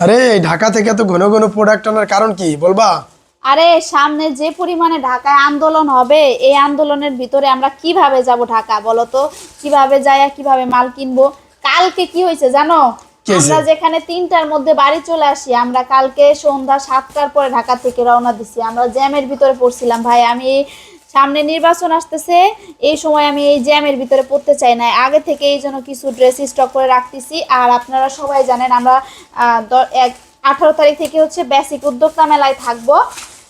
আরে এই ঢাকা থেকে এত ঘন ঘন প্রোডাক্ট আনার কারণ কি? বলবা? আরে সামনে যে পরিমাণে ঢাকায় আন্দোলন হবে এই আন্দোলনের ভিতরে আমরা কীভাবে যাব ঢাকা? বলো তো কীভাবে যাই কীভাবে মাল কিনবো? কালকে কি হয়েছে জানো? আমরা যেখানে তিনটার মধ্যে বাড়ি চলে আসি আমরা কালকে সন্ধ্যা সাতটার পরে ঢাকা থেকে রওনা দিছি। আমরা জ্যামের ভিতরে পড়ছিলাম। ভাই আমি সামনে নির্বাচন আসতেছে। এই সময় আমি এই জ্যামের ভিতরে পড়তে চাই না আগে থেকে এই জন্য কিছু ড্রেস স্টক করে রাখতেছি। আর আপনারা সবাই জানেন আমরা এক আঠারো তারিখ থেকে হচ্ছে বেসিক উদ্যোক্তা মেলায় থাকব।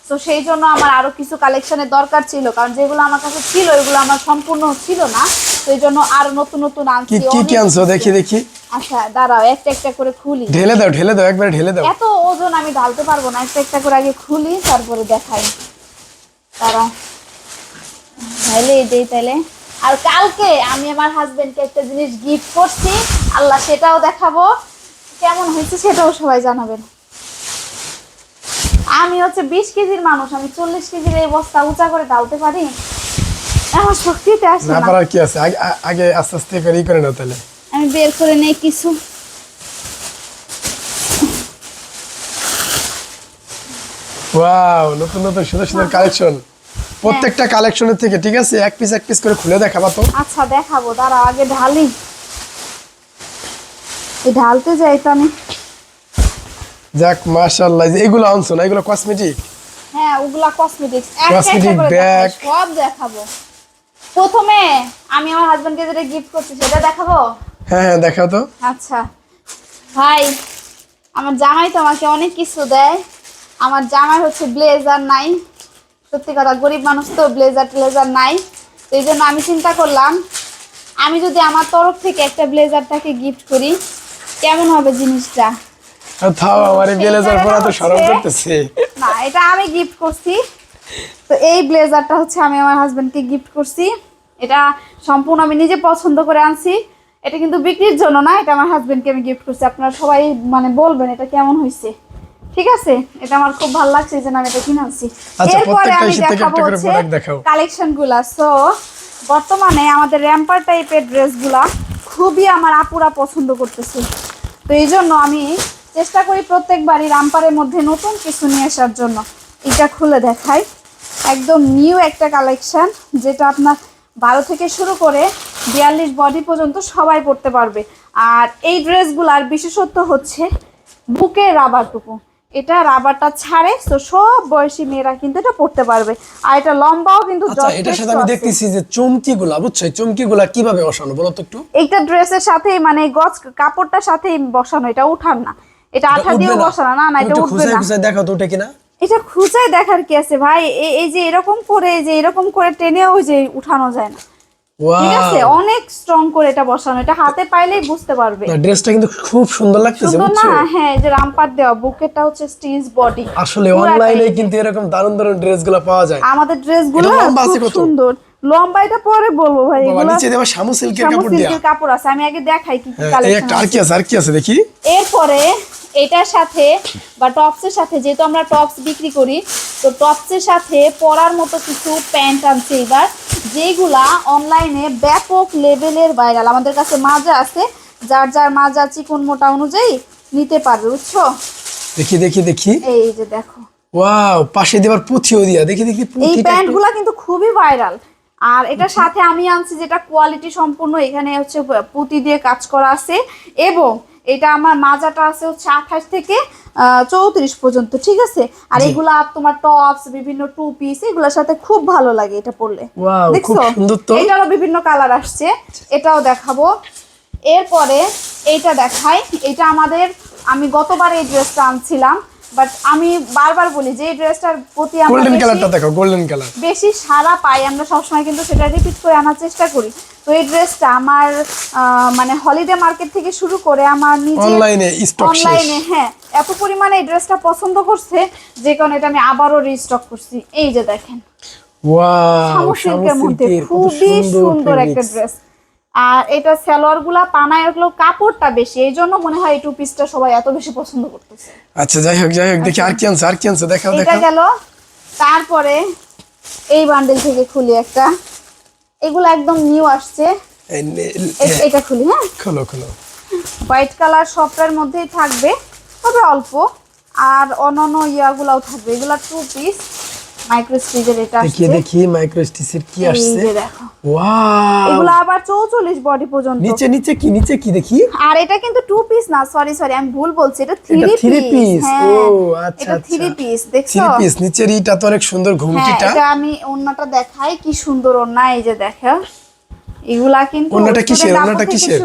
তো সেই জন্য আমার আরও কিছু কালেকশনের দরকার ছিল। কারণ যেগুলো আমার কাছে ছিল ওইগুলো আমার সম্পূর্ণ ছিল না। তো এই জন্য আরও নতুন নতুন কি আনছি কি কি আনছো? দেখি দেখি। আচ্ছা দাঁড়াও একটা একটা করে খুলি। ঢেলে দাও ঢেলে দাও একবার ঢেলে দাও। এত ওজন আমি ঢালতে পারব না। একটা একটা করে আগে খুলি তারপরে দেখাই। দাঁড়াও। তাহলে দেই তাহলে আর কালকে আমি আমার হাজবেন্ডকে একটা জিনিস গিফট করছি আল্লাহ সেটাও দেখাবো। কেমন হয়েছে সেটাও সবাই জানাবেন। আমি হচ্ছে বিশ কেজির মানুষ আমি চল্লিশ কেজির এই বস্তা উঁচা করে ঢালতে পারি? আমার শক্তিতে আসে না। পারার কি আছে? আগে- আস্তে আস্তে করে করে নাও তাহলে আমি বের করে নেই কিছু। ওয়াও নতুন নতুন সুন্দর সুন্দর কালেকশন প্রত্যেকটা কালেকশনের থেকে ঠিক আছে? এক পিস এক পিস করে খুলে দেখাবা তো। আচ্ছা দেখাবো। দাঁড়াও আগে ঢালি। এই ঢালতে যাই তো আমি। যাক মাশাআল্লাহ এগুলো আনছো না? এগুলো কসমেটিক হ্যাঁ ওগুলা কসমেটিক্স Cosmetic bag। সব দেখাবো। প্রথমে আমি আমার হাজবেন্ডকে যেটা গিফট করছি সেটা দেখাবো? হ্যাঁ হ্যাঁ দেখাও তো। আচ্ছা। ভাই আমার জামাই তো আমাকে অনেক কিছু দেয়। আমার জামাই হচ্ছে ব্লেজার নাই সত্যি কথা গরিব মানুষ তো ব্লেজার ট্লেজার নাই। তো এই জন্য আমি চিন্তা করলাম আমি যদি আমার তরফ থেকে একটা ব্লেজারটাকে গিফট করি কেমন হবে জিনিসটা? থাও আমার ব্লেজার পরা তো হচ্ছে- করতেছে। না এটা আমি গিফট করছি। তো এই ব্লেজারটা হচ্ছে আমি আমার হাজবেন্ডকে গিফট করছি। এটা সম্পূর্ণ আমি নিজে পছন্দ করে আনছি। এটা কিন্তু বিক্রির জন্য না এটা আমার হাজবেন্ডকে আমি গিফট করছি। আপনারা সবাই মানে বলবেন এটা কেমন হয়েছে? ঠিক আছে? এটা আমার খুব ভালো লাগছে এই জন্য আমি এটা কিনে আনছি। আচ্ছা, এরপরে আমি দেখাবো হচ্ছে product দেখাও। কালেকশনগুলা সো বর্তমানে আমাদের র্যাম্পার টাইপের ড্রেসগুলা খুবই আমার আপুরা পছন্দ করতেছে। তো এই জন্য আমি চেষ্টা করি প্রত্যেকবারই রামপারের মধ্যে নতুন কিছু নিয়ে আসার জন্য। এটা খুলে দেখাই। একদম নিউ একটা কালেকশন যেটা আপনার বারো থেকে শুরু করে বিয়াল্লিশ বডি পর্যন্ত সবাই পড়তে পারবে। আর এই ড্রেসগুলার বিশেষত্ব হচ্ছে বুকের রাবারটুকু এটা রাবারটা ছাড়ে তো সব বয়সী মেয়েরা কিন্তু এটা পড়তে পারবে। আর এটা লম্বাও কিন্তু আচ্ছা এটার সাথে আমি দেখতেছি যে চমকিগুলা বুঝছ? চমকিগুলা কীভাবে বসানো বলো তো একটু? এইটা ড্রেসের সাথে মানে গজ কাপড়টার সাথে বসানো এটা উঠান না। এটা আঠা দিয়ে বসানো না না এটা উঠবে না। খুঁজে দেখাও তো ওটা কিনা। এটা খুঁজে দেখার কি আছে ভাই? এই যে এরকম করে এই যে এরকম করে টেনে ওই যে উঠানো যায় না। ঠিক আছে ওয়াও অনেক স্ট্রং করে এটা বসানো এটা হাতে পাইলেই বুঝতে পারবে। ড্রেসটা কিন্তু খুব সুন্দর সুন্দর না? হ্যাঁ যে রামপার দেওয়া বুকেটটা হচ্ছে স্টিচ বডি। আসলে অনলাইনে কিন্তু এরকম দারুণ দারুণ ড্রেসগুলো পাওয়া যায়। আমাদের ড্রেসগুলো খুব সুন্দর। লম্বা এটা পরে বলব ভাই বাবা এগুলো নিচে দেওয়া শামু সিল্কের কাপড় দিয়া। সিল্কের কাপড় আছে আমি আগে দেখাই কি কি হ্যাঁ, এই আর কি আছে আর কি আছে দেখি। এরপরে এটার সাথে বা টপসের সাথে যেহেতু আমরা টপস বিক্রি করি তো টপসের সাথে পরার মতো কিছু প্যান্ট আনছে এবার। যেগুলা অনলাইনে ব্যাপক লেভেলের ভাইরাল আমাদের কাছে মাজা আছে যার যার মাজা চিকন মোটা অনুযায়ী নিতে পারবে বুঝছ? দেখি দেখি দেখি। এই যে দেখো। ওয়াও পাশে দেবার পুঁথিও দিয়া। দেখি দেখি এই প্যান্টগুলা কিন্তু খুবই ভাইরাল আর এটার সাথে আমি আনছি যেটা কোয়ালিটি সম্পূর্ণ এখানে হচ্ছে পুঁতি দিয়ে কাজ করা আছে। এবং এটা আমার মাজাটা আছে হচ্ছে আঠাশ থেকে চৌত্রিশ পর্যন্ত ঠিক আছে? আর এগুলা তোমার টপস বিভিন্ন টু পিস এগুলোর সাথে খুব ভালো লাগে এটা পরলে। দেখছ? এটারও বিভিন্ন কালার আসছে এটাও দেখাবো। এরপরে এইটা দেখাই এটা আমাদের আমি গতবার এই ড্রেসটা আনছিলাম বাট আমি বারবার বলি যে এই ড্রেসটার প্রতি আমরা গোল্ডেন কালারটা দেখো গোল্ডেন কালার বেশি সারা পাই আমরা সবসময় কিন্তু সেটা রিপিট করে আনার চেষ্টা করি। তো এই ড্রেসটা আমার মানে হলিডে মার্কেট থেকে শুরু করে আমার নিজে অনলাইনে স্টক অনলাইনে হ্যাঁ এত পরিমাণে এই ড্রেসটা পছন্দ করছে যে কারণে এটা আমি আবারও রিস্টক করছি। এই যে দেখেন। ওয়াও খুবই সুন্দর একটা ড্রেস আর এটা সালোয়ারগুলা পানায় ওগুলো কাপড়টা বেশি এই জন্য মনে হয় এই টু পিসটা সবাই এত বেশি পছন্দ করতেছে। আচ্ছা যাই হোক যাই হোক দেখি আর কি আনছে আর কি আনছে দেখাও এটা গেল। তারপরে এই বান্ডেল থেকে খুলি একটা। এগুলো একদম নিউ আসছে। এ- এটা খুলি হ্যাঁ? খোলো খোলো। হোয়াইট কালার সফটের মধ্যেই থাকবে তবে অল্প। আর অন্যান্য ইয়াগুলাও থাকবে এগুলা টু পিস মাইক্রো এটা আসছে। দেখি মাইক্রো স্টিচের কি আসছে? দেখো। ওয়াও এগুলো আবার চৌচল্লিশ বডি পর্যন্ত। নিচে নিচে কি নিচে কি দেখি? আর এটা কিন্তু টু পিস না সরি সরি আমি ভুল বলছি এটা থ্রি এটা থ্রি পিস পিস ও আচ্ছা এটা থ্রি আচ্ছা। পিস দেখছ? থ্রি পিস নিচের ইটা তো অনেক সুন্দর হ্যাঁ ঘুমটিটা। এটা আমি ওন্নাটা দেখাই কি সুন্দর ওন্না এই যে দেখো। এগুলা কিন্তু ওড়নাটা কিসের? থেকে কিসের?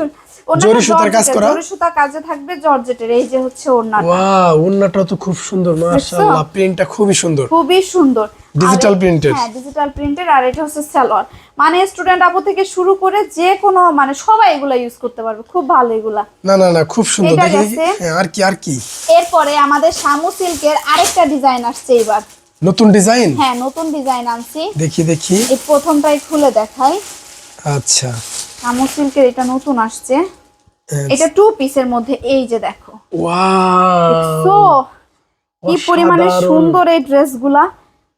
শুরু- ওড়নাটা জরি সুতার কাজ করা? জরি সুতার কাজে থাকবে জর্জেটের এই যে হচ্ছে ওন্নাটা ওয়াও ওন্নাটা তো খুব সুন্দর মাশাআল্লাহ প্রিন্টটা খুবই সুন্দর। খুবই সুন্দর। Digital আর হ্যাঁ ডিজিটাল প্রিন্টেড আর এটা হচ্ছে সালোয়ার মানে স্টুডেন্ট আপু থেকে শুরু করে যে কোনো মানে সবাই এগুলা ইউজ করতে পারবে। খুব ভালো এগুলা। না না না খুব সুন্দর। দেখি। হ্যাঁ, আর কি আর কি? এরপরে আমাদের শামু সিল্কের আরেকটা ডিজাইন আসছে এবার নতুন ডিজাইন হ্যাঁ নতুন ডিজাইন আনছি। দেখি দেখি। এই প্রথমটাই খুলে দেখাই। আচ্ছা। শামু সিল্কের এটা নতুন আসছে। এটা টু পিসের মধ্যে এই যে দেখো। ওয়াও কি পরিমাণে সুন্দর এই ড্রেসগুলা।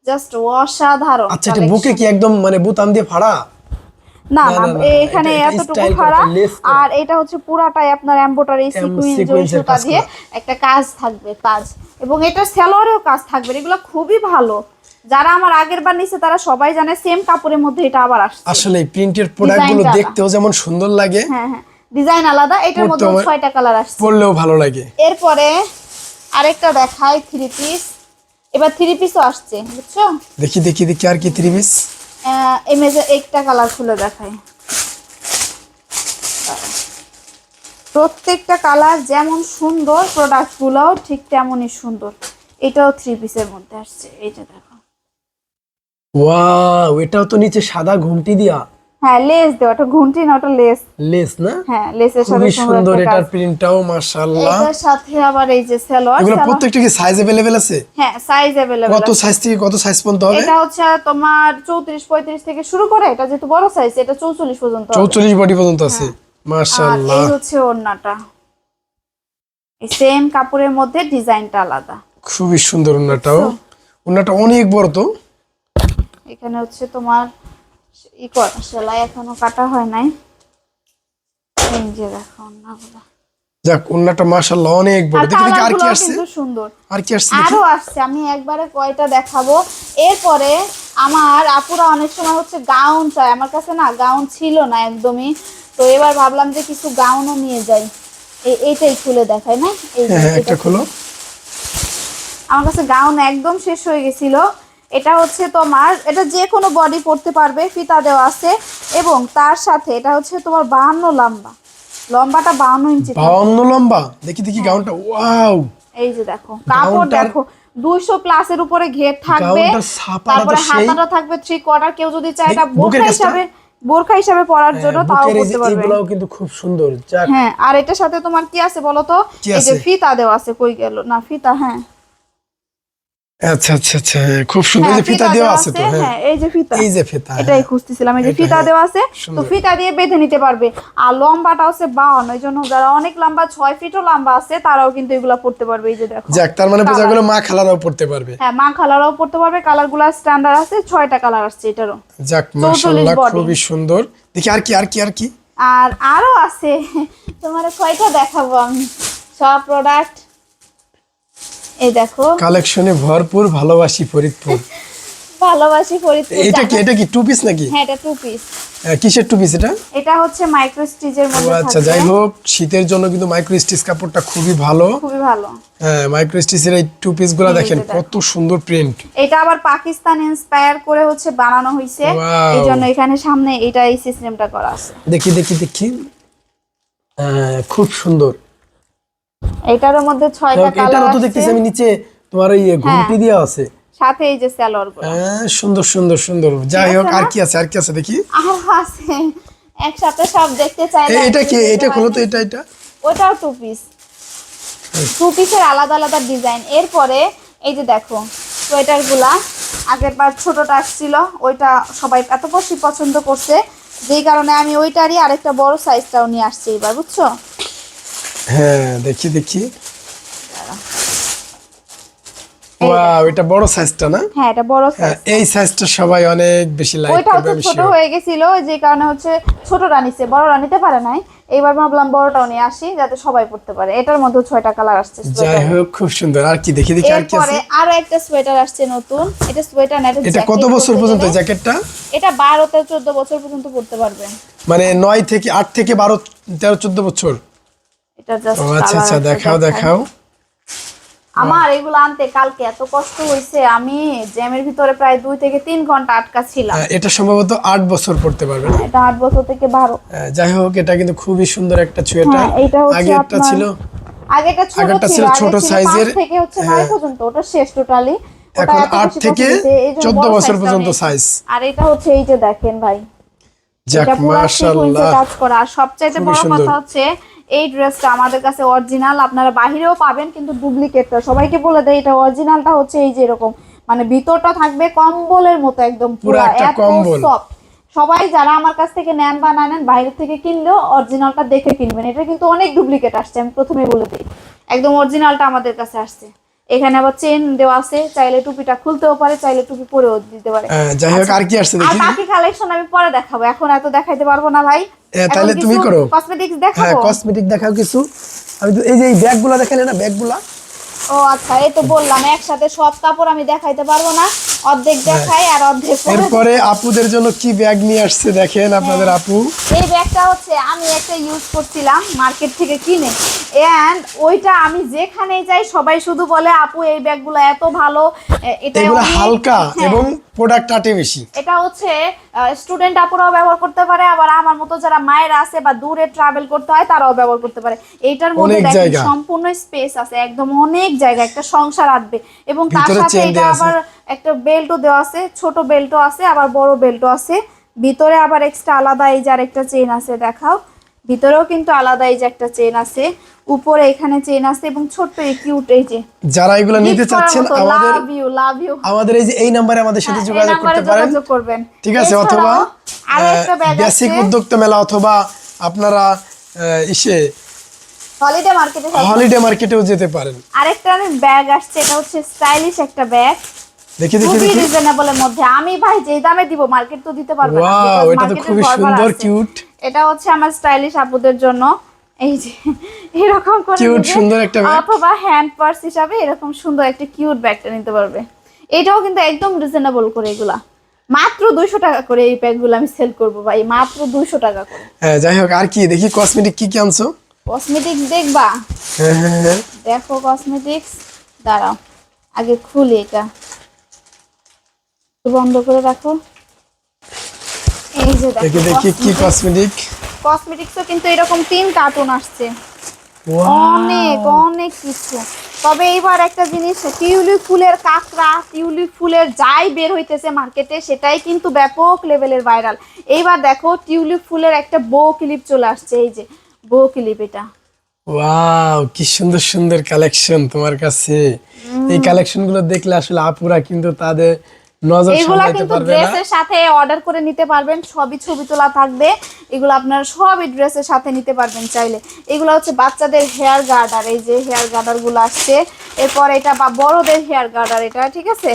জাস্ট অসাধারণ আচ্ছা এটা বুকে কি একদম মানে বুতাম দিয়ে ফাড়া? না না, এখানে এতটুকু ফাড়া। আর এটা হচ্ছে পুরাটাই আপনার এমব্রয়ডারি সিকুয়েন্স এর সুতা দিয়ে একটা কাজ থাকবে কাজ। এবং এটা সেলোয়ারেও কাজ থাকবে এগুলো খুবই ভালো। যারা আমার আগের বার নিছে তারা সবাই জানে সেম কাপড়ের মধ্যে এটা আবার আসছে। আসলে প্রিন্টের প্রোডাক্টগুলো দেখতেও যেমন সুন্দর লাগে হ্যাঁ হ্যাঁ। ডিজাইন আলাদা এটার মধ্যে ছয়টা কালার আসছে। পরলেও ভালো লাগে। এরপরে আরেকটা দেখাই থ্রি পিস এবার থ্রি পিসও আসছে বুঝছ? দেখি দেখি দেখি আর কি থ্রি পিস ইমেজে একটা কালার খুলে দেখাই। প্রত্যেকটা কালার যেমন সুন্দর প্রোডাক্ট প্রোডাক্টগুলোও ঠিক তেমনই সুন্দর। এটাও থ্রি পিসের মধ্যে আসছে এই যে দেখো। ওয়াও এটাও তো নিচে সাদা ঘুমটি দিয়া হ্যাঁ লেস দেওয়া ওটা ঘুমটি না ওটা লেস লেস না হ্যাঁ লেসের সাথে খুবই সুন্দর সুন্দর একটা এটার কাজ। প্রিন্টটাও মাশাআল্লাহ এটার সাথে আবার এই যে সালোয়ার এগুলো সালোয়ার- প্রত্যেকটা কি সাইজ अवेलेबल আছে হ্যাঁ সাইজ অ্যাভেলেবল কত সাইজ থেকে কত সাইজ পর্যন্ত হবে এটা হচ্ছে তোমার চৌত্রিশ পঁয়ত্রিশ থেকে শুরু করে এটা যেহেতু বড় সাইজ এটা চৌচল্লিশ পর্যন্ত হবে। 44 বডি পর্যন্ত আছে আর মাশাআল্লাহ এই হচ্ছে ওড়নাটা এই সেম কাপড়ের মধ্যে ডিজাইনটা আলাদা খুবই সুন্দর ওন্নাটাও ওন্নাটা অনেক বড় তো এখানে হচ্ছে তোমার ই করা সেলাই এখনও কাটা হয় নাই। এই যে দেখো ওড়নাগুলো যাক ওন্নাটা মাশাআল্লাহ অনেক বড়। দেখি দেখি আর কি আসছে? সুন্দর। আর কি আসছে আরও আসছে আমি একবারে কয়টা দেখাবো। এরপরে আমার আপুরা অনেক সময় হচ্ছে গাউন চায়। আমার কাছে না গাউন ছিল না একদমই। তো এবার ভাবলাম যে কিছু গাউনও নিয়ে যাই। এই এইটাই খুলে দেখাই না? এই হ্যাঁ হ্যাঁ একটা খোলো। আমার কাছে গাউন একদম শেষ হয়ে গেছিল। এটা হচ্ছে তোমার এটা যে কোনো বডি পরতে পারবে ফিতা দেওয়া আছে এবং তার সাথে এটা হচ্ছে তোমার বাহান্ন লম্বা। লম্বাটা বাহান্ন ইঞ্চি। বাউন্ন লম্বা? দেখি দেখি গাউনটা ওয়াও এই যে দেখো কাপড় দেখো দুইশো প্লাসের উপরে ঘের থাকবে তারপরে। হাতাটা থাকবে থ্রি কোয়ার্টার কেউ যদি চায় এটা বোরখা হিসাবে বোরখা হিসাবে পরার জন্য তাও বুকের করতে পারবে। এগুলাও কিন্তু খুব সুন্দর। হ্যাঁ আর এটার সাথে তোমার কি আছে বলো তো? এই যে ফিতা দেওয়া আছে কই গেল? না ফিতা হ্যাঁ। আচ্ছা আচ্ছা আচ্ছা হ্যাঁ, খুব সুন্দর। হ্যাঁ, যে ফিতা দেওয়া আছে তো হ্যাঁ। হ্যাঁ এই যে ফিতা। এই যে ফিতা হ্যাঁ। এটাই খুঁজতেছিলাম এই যে ফিতা হ্যাঁ, দেওয়া আছে তো ফিতা দিয়ে বেঁধে নিতে পারবে। আর লম্বাটা হচ্ছে বাউন্ন এই জন্য যারা অনেক লম্বা ছয় ফিটও লম্বা আছে তারাও কিন্তু এগুলা পড়তে পারবে এই যে দেখো। যাক তার মানে বোঝা গেল মা খালারাও পড়তে পারবে। হ্যাঁ মা কালারও পড়তে পারবে কালারগুলা স্ট্যান্ডার্ড আছে ছয়টা কালার আসছে এটারও। যাক 44 মাশাআল্লাহ খুবই সুন্দর। দেখি আর কি আর কি আর কি। আর আরও আছে তোমার কয়টা দেখাবো আমি? সব প্রোডাক্ট এই দেখো। কালেকশনে ভরপুর ভালোবাসি ফরিদপুর। ভালোবাসি ফরিদপুর এটা কি এটা কি টু পিস নাকি? হ্যাঁ এটা টু পিস কিসের টু পিস এটা? এটা হচ্ছে মাইক্রো স্টিচের মধ্যে আচ্ছা যাই হোক শীতের জন্য কিন্তু মাইক্রো স্টিচ কাপড়টা খুবই ভালো। খুবই ভালো। হ্যাঁ মাইক্রো স্টিচের এই টু পিসগুলা দেখেন দেখো। কত সুন্দর প্রিন্ট এটা আবার পাকিস্তান ইন্সপায়ার করে হচ্ছে বানানো হয়েছে. এই জন্য এখানে সামনে এটা এই সিস্টেমটা করা আছে। দেখি দেখি দেখি। খুব সুন্দর। এটার মধ্যে ছয়টা এটারও কালার তো দেখতেছি আমি নিচে তোমার ওই ঘুমটি দেওয়া আছে। সাথে এই যে স্যালোয়ারগুলো। হ্যাঁ, সুন্দর সুন্দর সুন্দর। যাই হোক আর কি আছে আর কি আছে দেখি। আরও আছে। একসাথে সব দেখতে চাই এটা কি? এটা খোলো তো এটা এটা। ওটাও টু পিস টু পিসের আলাদা আলাদা ডিজাইন এরপরে এই যে দেখো সোয়েটারগুলা। আগের বার ছোটটা আসছিল ওইটা সবাই এত বেশি পছন্দ করছে। যেই কারণে আমি ওইটারই আরেকটা বড় সাইজটাও নিয়ে আসছি এবার বুঝছ? হ্যাঁ দেখি দেখি। ওয়াও এটা বড় সাইজটা না? হ্যাঁ এটা বড় size। হ্যাঁ, এই সাইজটা সবাই অনেক বেশি লাইক করবে আমি ছোট হয়ে গেছিল যে কারণে হচ্ছে ছোটটা নিচ্ছে বড়টা নিতে পারে নাই। এইবার ভাবলাম বড়টাও নিয়ে আসি যাতে সবাই পড়তে পারে। এটার মধ্যে ছয়টা কালার আসছে যাই হোক খুব সুন্দর। আর কি দেখি দেখি আর কি আছে? আরও একটা সোয়েটার আসছে নতুন। এটা সোয়েটার না এটা কত বছর পর্যন্ত জ্যাকেটটা এটা বারো থেকে চোদ্দ বছর পর্যন্ত পড়তে পারবেন মানে নয় থেকে আট থেকে বারো তেরো চোদ্দ বছর? এটা জাস্ট আচ্ছা আচ্ছা দেখাও দেখাও। আমার এগুলো আনতে কালকে এত কষ্ট হয়েছে আমি জ্যামের ভিতরে প্রায় দুই থেকে তিন ঘণ্টা আটকা ছিলাম এটা সম্ভবত আট বছর পড়তে পারবে এটা আট বছর থেকে বারো। যাই হোক এটা কিন্তু খুবই সুন্দর একটা হ্যাঁ, আগে একটা ছিল আগেটা ছোট ছিল ছোট ছিল থেকে হচ্ছে নয় হ্যাঁ। পর্যন্ত ওটা শেষ টোটালি এখন আট থেকে চোদ্দ বছর পর্যন্ত size। আর এটা হচ্ছে এই যে দেখেন ভাই। যাক মাশাআল্লাহ। কাজ করা। আর সবচাইতে বড়। কথা হচ্ছে এই ড্রেসটা আমাদের কাছে অরিজিনাল আপনারা বাহিরেও পাবেন কিন্তু ডুপ্লিকেটটা। সবাইকে বলে দেয় এটা অরিজিনালটা হচ্ছে এই যে এরকম মানে ভিতরটা থাকবে কম্বলের মতো একদম পুরো এত সফট সবাই যারা আমার কাছ থেকে নেন বা না নেন বাইরে থেকে কিনলেও অরিজিনালটা দেখে কিনবেন। এটা কিন্তু অনেক ডুপ্লিকেট আসছে আমি প্রথমে বলে দিই। একদম অরিজিনালটা আমাদের কাছে আসছে। এখানে আবার চেন দেওয়া আছে চাইলে টুপিটা খুলতেও পারে চাইলে টুপি পরেও দিতে পারে। আহ, যাই হোক আর কি আসছে দেখি। বাকি কালেকশন আমি পরে দেখাবো এখন এত দেখাইতে পারব না ভাই। তাহলে তুমি করো। কসমেটিক্স হ্যাঁ দেখাবো কসমেটিক দেখাও কিছু। আমি এই যে এই ব্যাগগুলো দেখালে না ব্যাগগুলা? ও আচ্ছা এই তো বললাম একসাথে সব কাপড় আমি দেখাইতে পারব না। অর্ধেক দেখাই আর অর্ধেক এরপরে আপুদের জন্য কি ব্যাগ নিয়ে আসছে দেখেন আপনাদের আপু। এই ব্যাগটা হচ্ছে আমি একটা ইউজ করছিলাম মার্কেট থেকে কিনে। এন্ড ওইটা আমি যেখানেই যাই সবাই শুধু বলে আপু এই ব্যাগগুলো এত ভালো এটা এগুলো হালকা হ্যাঁ। এবং প্রোডাক্ট আটে বেশি। এটা হচ্ছে স্টুডেন্ট আপুরাও ব্যবহার করতে পারে আবার আমার মতো যারা মায়ের আছে বা দূরে ট্রাভেল করতে হয় তারাও ব্যবহার করতে পারে। এইটার মধ্যে সম্পূর্ণ স্পেস আছে একদম অনেক জায়গা একটা সংসার আটবে। এবং তার সাথে এটা আবার একটা বেল্টও দেওয়া আছে ছোট বেল্টও আছে আবার বড় বেল্টও আছে। ভিতরে আবার এক্সট্রা আলাদা এই যে আরেকটা চেন আছে দেখাও। ভিতরেও কিন্তু আলাদা এই যে একটা চেন আছে উপরে এখানে চেন আছে এবং ছোট্ট এই কিউট এই যে যারা এগুলো নিতে চাচ্ছেন আমাদের লাভ ইউ লাভ ইউ আমাদের এই যে এই নম্বরে আমাদের সাথে হ্যাঁ, যোগাযোগ করতে পারেন। যোগাযোগ করবেন। ঠিক আছে অথবা আরও একটা ব্যাগ বেসিক উদ্যোক্তা মেলা অথবা আপনারা ইসে হলিডে মার্কেটে হলিডে মার্কেটেও যেতে পারেন। আরেকটা ব্যাগ আসছে এটা হচ্ছে স্টাইলিশ একটা ব্যাগ দেখি দেখি দেখি। রিজনেবলের মধ্যে। আমি ভাই যে দামে দিব মার্কেট তো দিতে পারব না because এটা তো ভরভর সুন্দর, cute। এটা হচ্ছে আমার স্টাইলিশ আপুদের জন্য। এই যে এরকম করে নিবে। সুন্দর একটা bag। অথবা হ্যান্ড পার্স হিসাবে এরকম সুন্দর একটা কিউট ব্যাগটা নিতে পারবে। এটাও কিন্তু একদম রিজনেবল করে এগুলা। মাত্র দুইশো টাকা করে এই ব্যাগগুলো আমি সেল করব ভাই মাত্র দুইশো টাকা করে। হ্যাঁ যাই হোক আর কি দেখি কসমেটিক কি কি আনছো? কসমেটিক্স দেখবা? হ্যাঁ হ্যাঁ হ্যাঁ। দেখো কসমেটিক্স দাঁড়াও আগে খুলি এটা। বন্ধ করে রাখো। এই যে দেখি দেখি কি কসমেটিক কসমেটিক্সও কিন্তু এরকম তিন কার্টুন আসছে। অনেক অনেক কিছু। তবে এইবার একটা জিনিস টিউলিপ ফুলের কাঁকড়া টিউলিপ ফুলের যাই বের হইতেছে মার্কেটে সেটাই কিন্তু ব্যাপক লেভেলের ভাইরাল এইবার দেখো টিউলিপ ফুলের একটা বো ক্লিপ চলে আসছে এই যে। বো ক্লিপ এটা। ওয়াও কি সুন্দর সুন্দর কালেকশন তোমার কাছে। এই কালেকশনগুলো দেখলে আসলে আপুরা কিন্তু তাদের নজর এগুলা কিন্তু ড্রেসের সাথে অর্ডার করে নিতে পারবেন সবই ছবি তোলা থাকবে। এগুলো আপনারা সবই ড্রেসের সাথে নিতে পারবেন চাইলে। এগুলো হচ্ছে বাচ্চাদের হেয়ার গার্ডার এই যে হেয়ার গার্ডারগুলো আসছে। এরপর এটা বা বড়দের হেয়ার গার্ডার এটা ঠিক আছে?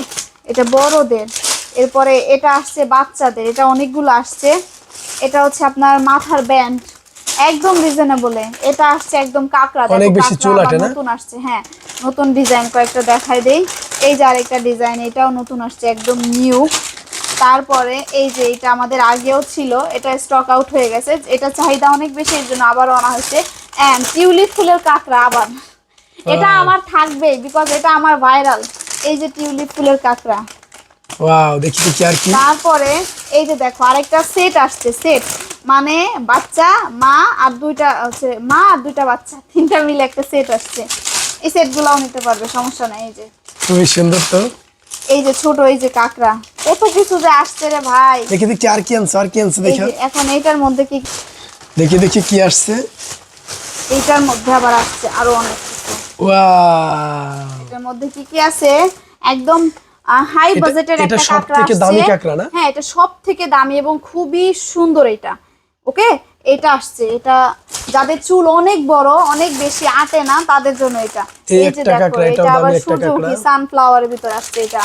এটা বড়দের। এরপরে এটা আসছে বাচ্চাদের এটা অনেকগুলো আসছে। এটা হচ্ছে আপনার মাথার ব্যান্ড একদম রিজনেবলে এটা আসছে একদম কাঁকড়া। দেখো, অনেক বেশি চুল আটে না? নতুন আসছে হ্যাঁ। নতুন ডিজাইন কয়েকটা দেখাই দেই। এই যে আরেকটা ডিজাইন এটাও নতুন আসছে একদম নিউ তারপরে এই যে এটা আমাদের আগেও ছিল এটা স্টক আউট হয়ে গেছে। এটা চাহিদা অনেক বেশি এর জন্য আবারও আনা হয়েছে। অ্যান্ড টিউলিপ ফুলের কাঁকড়া আবার। এটা আমার থাকবে বিকজ এটা আমার ভাইরাল এই যে টিউলিপ ফুলের কাঁকড়া। ওয়াও দেখি দেখি আর কি। তারপরে এই যে দেখো আরেকটা সেট আসছে সেট মানে বাচ্চা মা আর দুইটা হচ্ছে মা আর দুইটা বাচ্চা। তিনটা মিলে একটা সেট আসছে। এই সেটগুলোও নিতে পারবে সমস্যা নাই এই যে। খুবই সুন্দর তো। এই যে ছোট এই যে কাকড়া। কত কিছু যে আসছে রে ভাই। দেখি দেখি আর কি আনছো আর কি আনছো দেখো। এখন এইটার মধ্যে কি দেখি দেখি কি আসছে। এইটার মধ্যে আবার আসছে আরও অনেক কিছু। ওয়াও। এটার মধ্যে কি কি আছে? একদম হাই বাজেটের একটা সব কাঁকড়া থেকে দামি কাঁকড়া না? হ্যাঁ এটা সব থেকে দামি এবং খুবই সুন্দর এটা ওকে? এটা আসছে এটা যাদের চুল অনেক বড় অনেক বেশি আটে না তাদের জন্য এটা। এই যে দেখো এটা আবার সূর্যমুখী। সানফ্লাওয়ারের ভিতর আসছে এটা।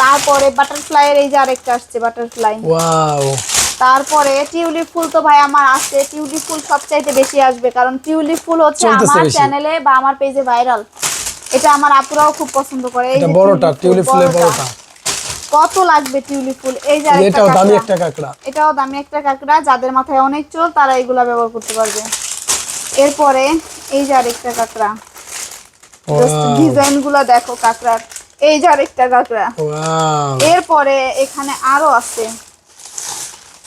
তারপরে বাটারফ্লাই এর এই যে আরেকটা আসছে বাটারফ্লাই ওয়াও। তারপরে টিউলিপ ফুল তো ভাই আমার আছে টিউলিপ ফুল সবচাইতে বেশি আসবে কারণ টিউলিপ ফুল হচ্ছে আমার চ্যানেলে বা আমার পেজে ভাইরাল এটা আমার আপুরাও খুব পছন্দ করে। এই যে বড়টা টিউলিপ ফুলের বড়টা। কত লাগবে টিউলিপ ফুল? এই যে এটাও দামি একটা কাঁকড়া। এটাও দামি একটা কাঁকড়া যাদের মাথায় অনেক চুল তারা এগুলা ব্যবহার করতে পারবে। এরপরে এই যে আরেকটা কাঁকড়া. ডিজাইনগুলা দেখো কাঁকড়ার। এই যে আরেকটা কাঁকড়া। এরপরে এখানে আরও আছে।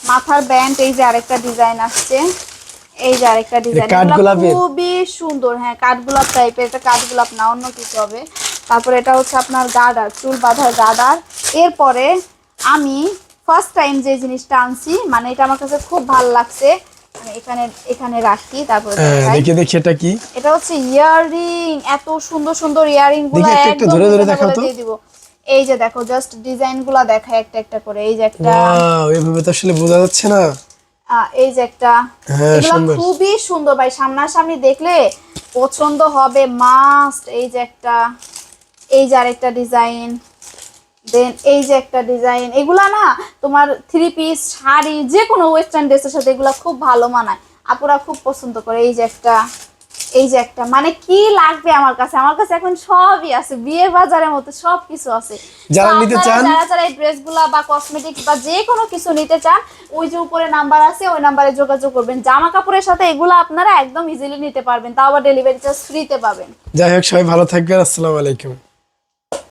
মাথার ব্যান্ড এই যে আরেকটা ডিজাইন আসছে। এই যে আরেকটা ডিজাইন খুবই সুন্দর। হ্যাঁ কাঠগোলাপ টাইপের এটা কাঠগোলাপ না অন্য কিছু হবে। তারপরে এটা হচ্ছে আপনার গার্ডার চুল বাঁধার গার্ডার এরপরে আমি ফার্স্ট টাইম যে জিনিসটা আনছি মানে এটা আমার কাছে খুব ভালো লাগছে আমি এখানে এখানে রাখি তারপরে হ্যাঁ দেখি দেখি এটা কি? এটা হচ্ছে ইয়াররিং এত সুন্দর সুন্দর ইয়াররিংগুলো দেখি একটা একটা ধরে ধরে দেখাও তো। দিয়ে দিব। এই যে দেখো জাস্ট ডিজাইনগুলা দেখায় একটা একটা করে। এই যে একটা ওয়াও এভাবে তো আসলে বোঝা যাচ্ছে না। আহ, এই যে একটা। হ্যাঁ, এগুলো খুবই সুন্দর ভাই সামনাসামনি দেখলে পছন্দ হবে মাস্ট এই যে একটা। এই যে আরেকটা ডিজাইন দেন এই যে একটা ডিজাইন এগুলা না তোমার থ্রি পিস শাড়ি যে কোনো ওয়েস্টার্ন ড্রেসের সাথে এগুলা খুব ভালো মানায়। আপুরা খুব পছন্দ করে এই যে একটা এই যে একটা। মানে কি লাগবে আমার কাছে? আমার কাছে এখন সবই আছে। বিয়ে বাজারের মতো সব কিছু আছে। যারা নিতে চান- যারা যারা এই ড্রেসগুলা বা কসমেটিক্স বা যে কোনো কিছু নিতে চান ওই যে উপরে নাম্বার আছে ওই নাম্বারে যোগাযোগ করবেন। জামা কাপড়ের সাথে এগুলো আপনারা একদম ইজিলি নিতে পারবেন। তাও আবার ডেলিভারি চার্জ ফ্রিতে পাবেন। যাই হোক সবাই ভালো থাকবেন। আসসালামু আলাইকুম।